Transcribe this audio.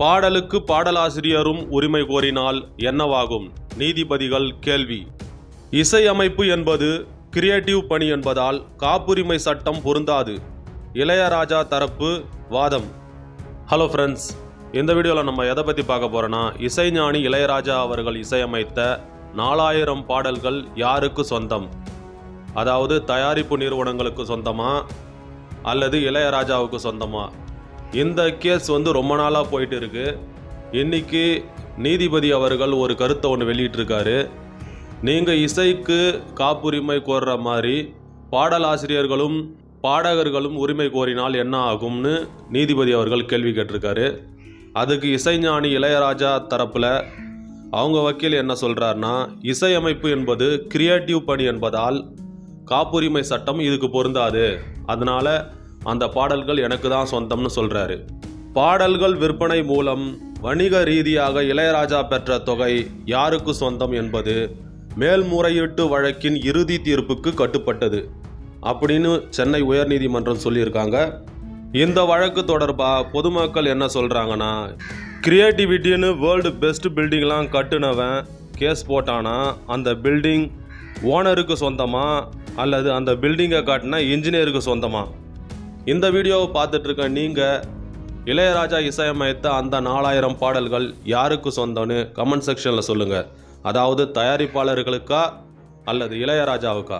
பாடலுக்கு பாடலாசிரியரும் உரிமை கோரினால் என்னவாகும்? நீதிபதிகள் கேள்வி. இசையமைப்பு என்பது கிரியேட்டிவ் பணி என்பதால் காப்புரிமை சட்டம் பொருந்தாது. இளையராஜா தரப்பு வாதம். ஹலோ ஃப்ரெண்ட்ஸ் இந்த வீடியோவில் நம்ம எதை பற்றி பார்க்க போகிறோன்னா இசைஞானி இளையராஜா அவர்கள் இசையமைத்த நாலாயிரம் பாடல்கள் யாருக்கு சொந்தம்? அதாவது தயாரிப்பு நிறுவனங்களுக்கு சொந்தமா? அல்லது இளையராஜாவுக்கு சொந்தமா? இந்த கேஸ் வந்து ரொம்ப நாளாக போயிட்டு இருக்கு. இன்னைக்கு நீதிபதி அவர்கள் ஒரு கருத்தை ஒன்று வெளியிட்டிருக்காரு. நீங்கள் இசைக்கு காப்புரிமை கோர்ற மாதிரி பாடலாசிரியர்களும் பாடகர்களும் உரிமை கோரினால் என்ன ஆகும்னு நீதிபதி அவர்கள் கேள்வி கேட்டிருக்காரு. அதுக்கு இசைஞானி இளையராஜா தரப்பில் அவங்க வக்கீல் என்ன சொல்கிறாருன்னா இசையமைப்பு என்பது கிரியேட்டிவ் பணி என்பதால் காப்புரிமை சட்டம் இதுக்கு பொருந்தாது. அதனால் அந்த பாடல்கள் எனக்கு தான் சொந்தம்னு சொல்கிறாரு பாடல்கள் விற்பனை மூலம் வணிக ரீதியாக இளையராஜா பெற்ற தொகை யாருக்கு சொந்தம் என்பது மேல்முறையீட்டு வழக்கின் இறுதி தீர்ப்புக்கு கட்டுப்பட்டது. அப்படின்னு சென்னை உயர்நீதிமன்றம் சொல்லியிருக்காங்க. இந்த வழக்கு தொடர்பாக பொதுமக்கள் என்ன சொல்கிறாங்கன்னா கிரியேட்டிவிட்டின்னு வேர்ல்டு பெஸ்ட் பில்டிங்லாம் கட்டுனவன் கேஸ் போட்டானா? அந்த பில்டிங் ஓனருக்கு சொந்தமா? அல்லது அந்த பில்டிங்கை காட்டின இன்ஜினியருக்கு சொந்தமாக இந்த வீடியோவை பார்த்துட்ருக்க நீங்கள் இளையராஜா இசையமைத்த அந்த நாலாயிரம் பாடல்கள் யாருக்கு சொந்தம்னு கமெண்ட் செக்ஷனில் சொல்லுங்கள் அதாவது தயாரிப்பாளர்களுக்கா அல்லது இளையராஜாவுக்கா?